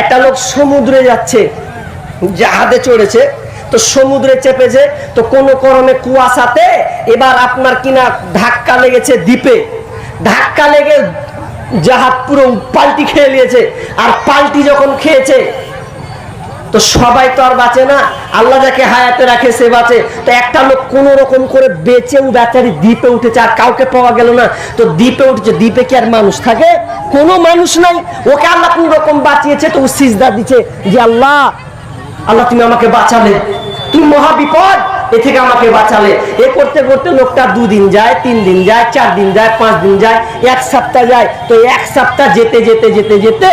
একটা লোক সমুদ্রে যাচ্ছে, জাহাজে চড়েছে, তো সমুদ্রে চেপেছে, তো কোনো কারণে কুয়াশাতে এবার আপনার কিনা ধাক্কা লেগেছে দ্বীপে। ধাক্কা লেগে জাহাজ পুরো পাল্টি খেয়ে নিয়েছে। আর পাল্টি যখন খেয়েছে তো সবাই তো আর বাঁচে না। আল্লাহ যাকে হায়াতে রাখে, সে বাঁচে। তো একটা লোক কোন রকম করে বেঁচেও বেচারি দ্বীপে উঠেছে আর কাউকে পাওয়া গেল না। তো দ্বীপে উঠেছে, দ্বীপে কি আর মানুষ থাকে? কোনো মানুষ নাই। ওকে আল্লাহ কোন রকম বাঁচিয়েছে, তো ও সিজদা দিচ্ছে যে, আল্লাহ আল্লাহ তুমি আমাকে বাঁচালে। তুমি মহা বিপদ, এ থেকে আমাকে বাঁচালে। এ করতে করতে লোকটা দুদিন যায়, তিন দিন যায়, চার দিন যায়, পাঁচ দিন যায়, এক সপ্তাহ যায়। তো এক সপ্তাহ যেতে যেতে যেতে যেতে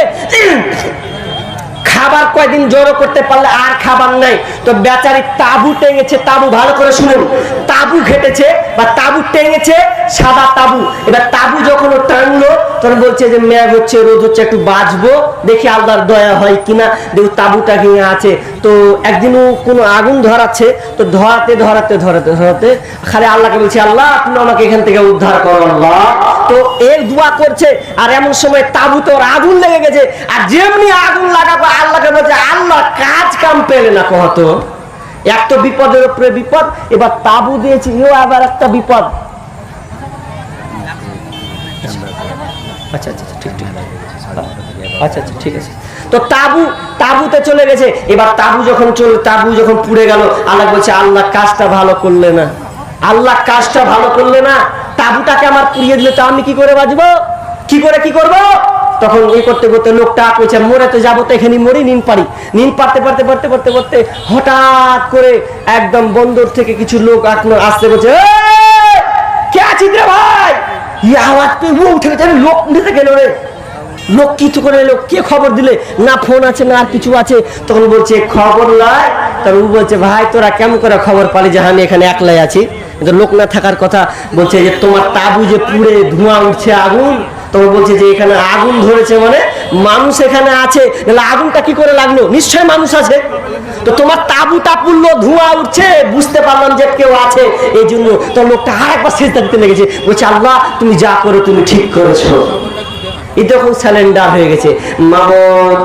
খাবার কয়দিন জড়ো করতে পারলে আর খাবার নাই? তো বেচারি তাবু টেঙেছে, তাবু ভালো করে শুনুন। তাবু ঘেটেছে বা তাবু টেঙেছে, সাদা তাবু। এবার তাবু যখন ও টানলো, তখন বলছে যে মেঘ হচ্ছে রোদ হচ্ছে, একটু বাঁচবো দেখি আল্লাহর দয়া হয় কিনা, দেখু তাবুটা গিয়ে আছে। তো একদিন ও কোনো আগুন ধরাচ্ছে, তো ধরাতে ধরাতে ধরাতে ধরাতে, খালি আল্লাহকে বলছে, আল্লাহ, তুমি আমাকে এখান থেকে উদ্ধার করো, আল্লাহ। তো এর দোয়া করছে, আর এমন সময় তাবুতর ওর আগুন লেগে গেছে, আর যেমনি আগুন লাগাবো, আল্লাহকে বলছে, আল্লাহ কাজ কাম পেলে না কহতো। এক তো বিপদের উপরে বিপদ, এবার তাবু দিয়েছি, এও আবার একটা বিপদ। ঠিক ঠিক। ঠিক আছে। তো তাবু, তাবুতে চলে গেছে, এবার তাবু যখন চলে, তাবু যখন পুড়ে গেল, আল্লাহ বলছে, আল্লাহ কাজটা ভালো করলে না। আল্লাহ কাজটা ভালো করলে না। তাবুটাকে আমার পুড়িয়ে দিলে, তো আমি কি করে বাঁচবো? কি করে কি করব? তখন এই করতে করতে লোকটা কইছে মরে তো যাব তো এখানে মরি নিন পারি নিন পারতে পারতে পারতে পারতে পারতে হঠাৎ করে একদম বন্দর থেকে কিছু লোক আপনার আসতে বলছে কে আছিস রে ভাই? ই আওয়াজ পেয়ে উঠে গেছে আরে লোক নিতে গেল রে। লোক কিছু করে এলো, কে খবর দিলে? না ফোন আছে, না আর কিছু আছে। তখন বলছে, খবর নয় তখন বলছে, ভাই, তোরা কেমন করে খবর পালি যে আমি এখানে একলাই আছি? কিন্তু লোক না থাকার কথা বলছে যে তোমার তাবু যে পুড়ে ধোঁয়া উঠছে আগুন, তখন বলছে যে এখানে আগুন ধরেছে মানে মানুষ এখানে আছে। আগুনটা কি করে লাগল? নিশ্চয় মানুষ আছে। তো তোমার তাবুটা পুড়লো, ধোঁয়া উঠছে, বুঝতে পারলাম যে কেউ আছে এই জন্য তো লোকটা আর একবার শেষ দিতে লেগেছে। বলছে, আল্লাহ, তুমি যা করো, তুমি ঠিক করেছ। তখন স্যালেন্ডার হয়ে গেছে। মামদ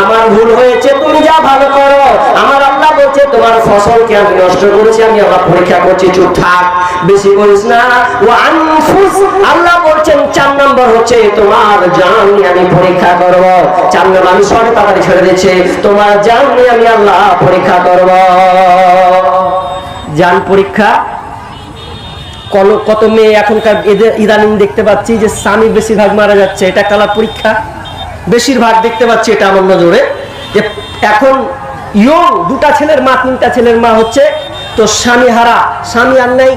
আমার ভুল হয়েছে, তুমি যা ভালো করো। আমার আল্লাহ বলছে, তোমার ফসলকে আমি নষ্ট করেছি? আমি আবার পরীক্ষা করছি, চুপ থাক, বেশি করিস না। ও আনফুস, আল্লাহ বলছেন, চার নম্বর হচ্ছে, তোমার জান আমি পরীক্ষা করব। চার নম্বর, আমি তাড়াতাড়ি ছেড়ে তোমার জান আমি আল্লাহ পরীক্ষা করব। জান পরীক্ষা কত মেয়ে এখনকার ইদানিং দেখতে পাচ্ছি যে স্বামী বেশিরভাগ মারা যাচ্ছে, এটা কালা পরীক্ষা। বেশিরভাগ দেখতে পাচ্ছি এটা আমার নজরে, যে এখন ইয়ং দুটা ছেলের মা, তিনটা ছেলের মা হচ্ছে, তো স্বামী হারা, স্বামী আর নেই,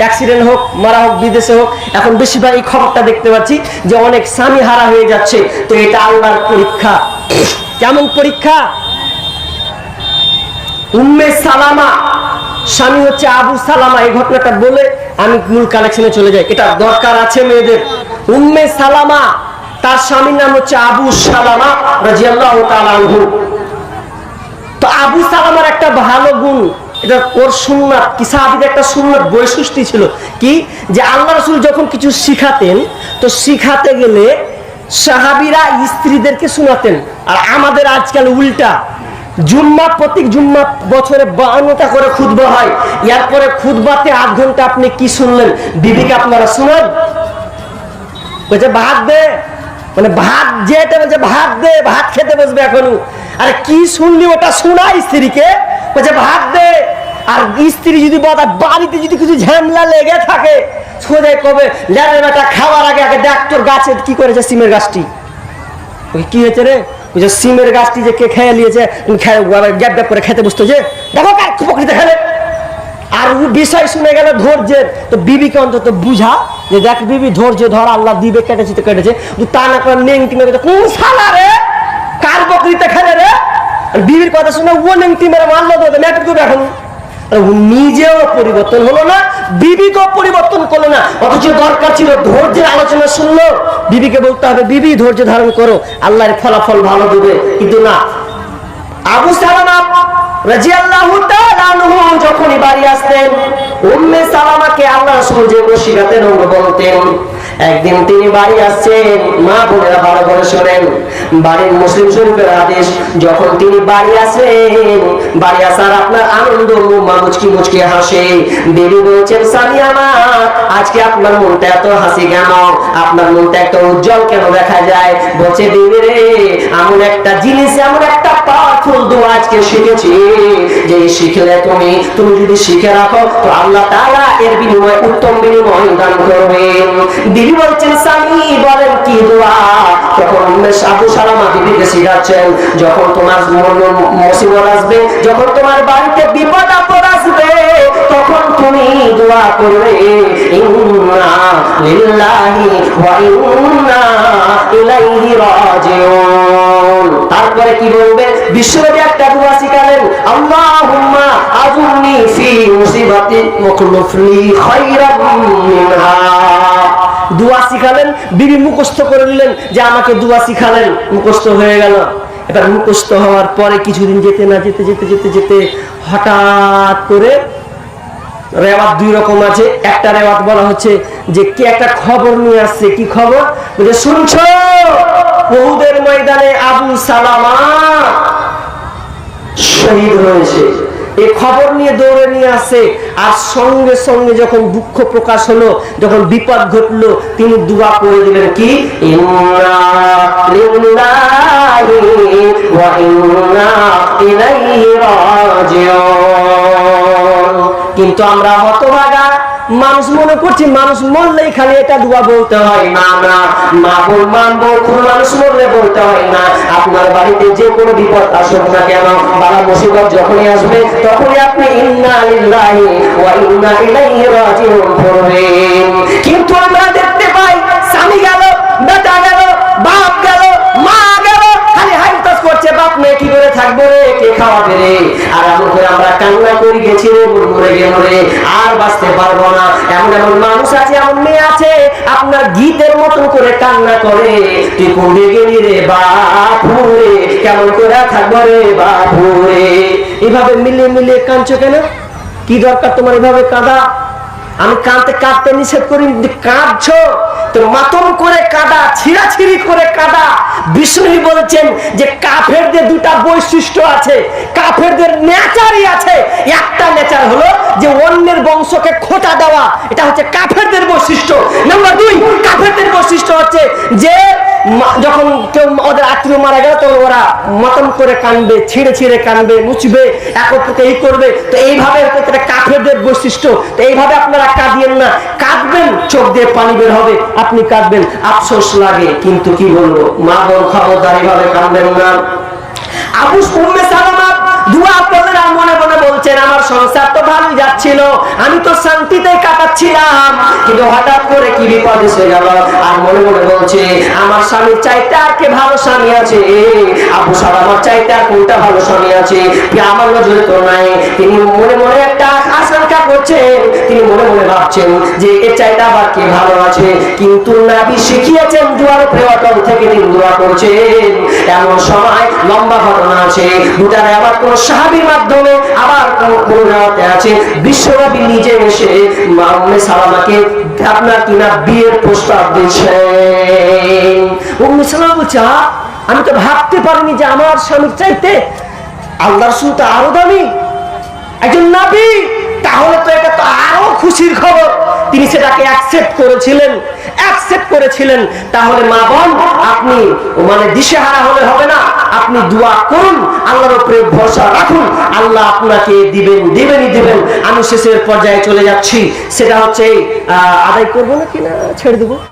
অ্যাক্সিডেন্ট হোক, মারা হোক, বিদেশে হোক, এখন বেশিরভাগ এই খবরটা দেখতে পাচ্ছি যে অনেক স্বামী হারা হয়ে যাচ্ছে, তো এটা আল্লাহর পরীক্ষা। কেমন পরীক্ষা? উম্মে সালামা স্বামী হচ্ছে আবু সালামা, এই ঘটনাটা বলে আমি মূল কালেকশনে চলে যাই। এটা দরকার আছে মেয়েদের। উম্মে সালামা, তার স্বামীর নাম হচ্ছে আবু সালামা তো আবু সালামার একটা ভালো গুণ, এটা ওর সুন্নাত, কি সাহাবিদের একটা সুন্নাত, বৈশিষ্ট্য ছিল কি? যে আল্লাহ রসুল যখন কিছু শিখাতেন, তো শিখাতে গেলে সাহাবিরা স্ত্রীদেরকে শোনাতেন। আর আমাদের আজকাল উল্টা। জুম্মা প্রত্যেক জুম্মা বছরে বাউন্নটা করে খুদবা হয়। এরপরে খুদবাতে আধ ঘণ্টা আপনি কি শুনলেন? বিবিকে আপনারা শুনেন? বলছে, ভাত দে। মানে ভাত যেটা বলছে, ভাত দে, ভাত খেতে বসবে এখন আর, কি শুনলি ওটা? শোনা স্ত্রীকে। বলছে, ভাত দে। আর স্ত্রী যদি বলে বাড়িতে যদি কিছু ঝামেলা লেগে থাকে সোজাই কবে লেটের বেটা খাওয়ার আগে আগে দেখ তোর গাছে কি করেছে সিমের গাছটি? কি হয়েছে রে? ওই যে সিমের গাছটি যে কে খেয়ে নিয়েছে গ্যাপ গ্যাপ করে খেতে বসতো যে, দেখো কার পকড়িতে খেলে আর বিষয় শুনে গেল ধৈর্যের। তো বিবিকে অন্তত বুঝা যে দেখ বিবি, ধৈর্য ধর, আল্লাহ দিবে, কেটেছে তো কেটেছে। তা না করে নেংটি মেরে কোন সালা রে? কার বকরিতে খেলে রে? বিবির কথা শুনে ও নেংটি মেরে মারলো তো ম্যাটের করবে এখন। নিজেও পরিবর্তন হলো না বিবিকেও পরিবর্তন করল না। অথচ দরকার ছিল ধৈর্যের আলোচনা শুনলো। বিবিকে বলতে হবে, বিবি, ধৈর্য ধারণ করো। আল্লাহর ফলাফল ভালো দেবে। কিন্তু না। আবু সালামা রাদিয়াল্লাহু তাআলা যখনই বাড়ি আসতেন, উম্মে সালামাকে আল্লাহ রাসূল যে বসিরাতেন বলতেন একদিন তিনি বাড়ি আসছেন। মা বোনেরা ভালো করে শোনেন। বাড়ির মুসলিম শরীফের আদেশ যখন তিনি বাড়ি আসেন বাড়ি আসার আপনার আনন্দ মা মুচকি মুচকি হাসে। বেবি বলছেন স্বামী আমার আজকে আপনার মনটা এত হাসি কেন? আপনার মনটা এত উজ্জ্বল কেন দেখা যায়? বলছে বেবি রে, এমন একটা জিনিস, এমন একটা পাওয়ারফুল দোয়া আজকে শিখেছি, যে শিখলে তুমি তুমি যদি শিখে রাখো, তো আল্লাহ তাআলা এর বিনিময়ে, উত্তম বিনিময় দান করবেন। দিদি বলছেন, স্বামী, বলেন কি দোয়া? শিখাচ্ছেন যখন তোমার মুসিবত আসবে, যখন তোমার বাড়িতে বিপদ আপদ আসবে, তখন তুমি দোয়া করবে, ইন্না লিল্লাহি ওয়া ইন্না ইলাইহি রাজিউন। তারপরে কি বলবে? বিশ্বনবী একটা দোয়া শিখালেন, আল্লাহুম্মা আজুরনি ফি মুসিবাতি মুখলুফলি খায়রাম মিনহা। দোয়া শিখালেন, বিবি মুখস্থ করে নিলেন যে আমাকে দোয়া শিখালেন, মুখস্থ হয়ে গেল। এবার মুখস্থ হওয়ার পরে কিছুদিন যেতে না যেতে যেতে যেতে যেতে হঠাৎ করে রেওয়াত দুই রকম আছে। একটা রেওয়াত বলা হচ্ছে যে, কে একটা খবর নিয়ে আসছে? কি খবর? বলছে, শুনছো? বহুদের ময়দানে আবু সালামা শহীদ হয়েছে। এই খবর নিয়ে দৌড়ে নিয়ে আসে। আর সঙ্গে সঙ্গে যখন দুঃখ প্রকাশ হলো যখন বিপদ ঘটলো তিনি দুয়া করে দিলেন কি? কিন্তু আমরা হতভাগা। মানুষ মনে করছি, মানুষ মরলেই খালি এটা দোয়া বলতে হয়, না না, মা বল মান বল কোন মানুষ মরলে বলতে হয় না। আপনার বাড়িতে যে কোনো বিপদ আসুক না কেন, বালা মুসিবত যখনই আসবে, তখনই আপনি ইন্না লিল্লাহি ওয়া ইন্না ইলাইহি রাজিউন। পড়বেন গীতের মতন করে কান্না করে। তুই কোনে গেলি রে বাপু রে, কেমন করে থাকব রে বাপু রে। এভাবে মিলে মিলে কাঁদছো কেন? কি দরকার তোমার এভাবে কাঁদা? আমি কাঁদতে কাঁদতে নিষেধ করি কাঁদছো? তো মাতম করে কাদা, ছিঁড়াছিড়ি করে কাদা। বিষ্ণু বলছেন যে কাফেরদের দুটা বৈশিষ্ট্য আছে, কাফেরদের নেচারই আছে। একটা নেচার হলো যে অন্যের বংশকে খোটা দেওয়া, এটা হচ্ছে কাফেরদের বৈশিষ্ট্য। নাম্বার দুই, কাফেরদের বৈশিষ্ট্য হচ্ছে যে যখন কেউ ওদের আত্মীয় মারা গেল, তখন ওরা মতন করে কানবে, ছিঁড়ে ছিঁড়ে কানবে, মুছবে একত্রকে এই করবে। তো এইভাবে কাফেরদের বৈশিষ্ট্য। তো এইভাবে আপনারা না। কাঁদবেন, চোখ দিয়ে পানি বের হবে, আপনি কাঁদবেন। আফসোস লাগে, কিন্তু কি বলব? মা বোন খবরদারি ভাবে কাঁদবেন না। আবু উম্মে করলেন আর মনে মনে বলছেন, আমার সংসার তো যাচ্ছিল, আমি তো শান্তিতে কাটাচ্ছিলাম। কিন্তু হঠাৎ করে কি বিপদ এসে গেল? আর মনে মনে বলছে, আমার স্বামীর চাইতে আর কে ভালো স্বামী আছে? আবু সালামার চাইতে আর কোনটা ভালো স্বামী আছে? কি আমার নজরে তো নাই। তিনি মনে মনে একটা আশঙ্কা করছেন ভাবছেন যে এর চাইতে আবার কে ভালো আছে? কিন্তু নাবি শিখিয়েছেন দুয়ার প্রেওয়াতন থেকে তিনি দোয়া করছেন। এমন সময় লম্বা ঘটনা আছে। দুটারে আবার কোন সাহাবির মাধ্যমে আবার কোন কোন রাতে আছে। বিশ্বনবী নিজে এসে মা সালামাকে আপনার কিনা বিয়ের প্রস্তাব দিচ্ছেন? উম্মে সালামা আমি তো ভাবতে পারিনি যে আমার স্বামীর চাইতে আল্লাহ রসুল তো আরও দামি। একজন নাবি তাহলে তো এটা তো আরও খুশির খবর। তিনি সেটাকে অ্যাকসেপ্ট করেছিলেন। অ্যাকসেপ্ট করেছিলেন। তাহলে মা বোন, আপনি মানে দিশেহারা হলে হবে না। আপনি দোয়া করুন, আল্লাহর উপরে ভরসা রাখুন। আল্লাহ আপনাকে দিবেন, দিবেনই দিবেন। আমি শেষের পর্যায়ে চলে যাচ্ছি। সেটা হচ্ছে আদায় করব না কিনা ছেড়ে দেবো?